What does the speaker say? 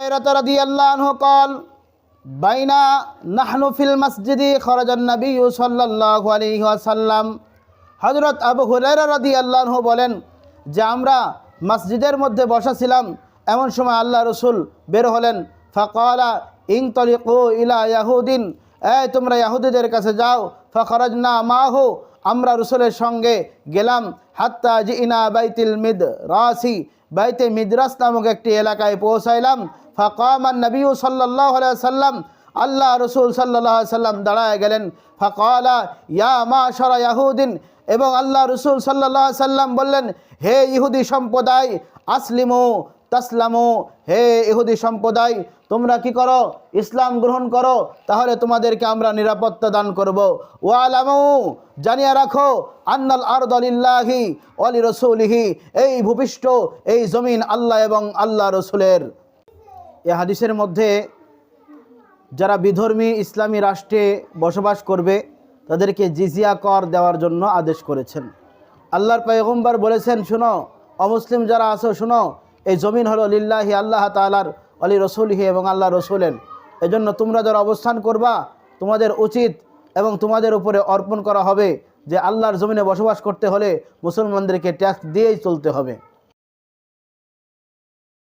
قال بين نحن في المسجد خرج النبي صلى الله عليه وسلم হজরত আবু হুরায়রা রাদি আল্লাহ বলেন যে আমরা মসজিদের মধ্যে বসা ছিলাম এমন সময় আল্লাহ রসুল বের হলেন ফকালা ইং তলিকু ইলা ইয়াহুদিন এই তোমরা ইয়াহুদিদের কাছে যাও ফখরজ না মাহু আমরা রসুলের সঙ্গে গেলাম হাত্তা জি ইনা বাইতিল মিদ রাসি বাইতে মিদ্রাস নামক একটি এলাকায় পৌঁছাইলাম ফকামান নবী সাল্লাহ সাল্লাম আল্লাহ রসুল সাল্লাহ সাল্লাম দাঁড়ায় গেলেন। ফকালা, ইয়া মা সরা ইয়াহুদিন, এবং আল্লাহ রসুল সাল্লাহ সাল্লাম বললেন, হে ইহুদি সম্প্রদায়, আসলিমু, তাসলামু, হে ইহুদি সম্প্রদায়, তোমরা কি করো? ইসলাম গ্রহণ করো, তাহলে তোমাদেরকে আমরা নিরাপত্তা দান করব। ওয়ালামু, জানিয়ে রাখো, আন্নাল আরদলিল্লাহি অলি রসুলিহি এই ভূপৃষ্ঠ, এই জমিন আল্লাহ এবং আল্লাহ রসুলের। এ হাদিসের মধ্যে যারা বিধর্মী ইসলামী রাষ্ট্রে বসবাস করবে, তাদেরকে জিজিয়া কর দেওয়ার জন্য আদেশ করেছেন। আল্লাহর পয়গম্বর বলেছেন, শুনো, অমুসলিম যারা আছো, শুনো, এই জমিন হলো লিল্লাহি আল্লাহ তালার আলী রসুলহি এবং আল্লাহ রসুলের। এজন্য তোমরা যারা অবস্থান করবা, তোমাদের উচিত এবং তোমাদের উপরে অর্পণ করা হবে যে আল্লাহর জমিনে বসবাস করতে হলে মুসলমানদেরকে ট্যাক্স দিয়েই চলতে হবে।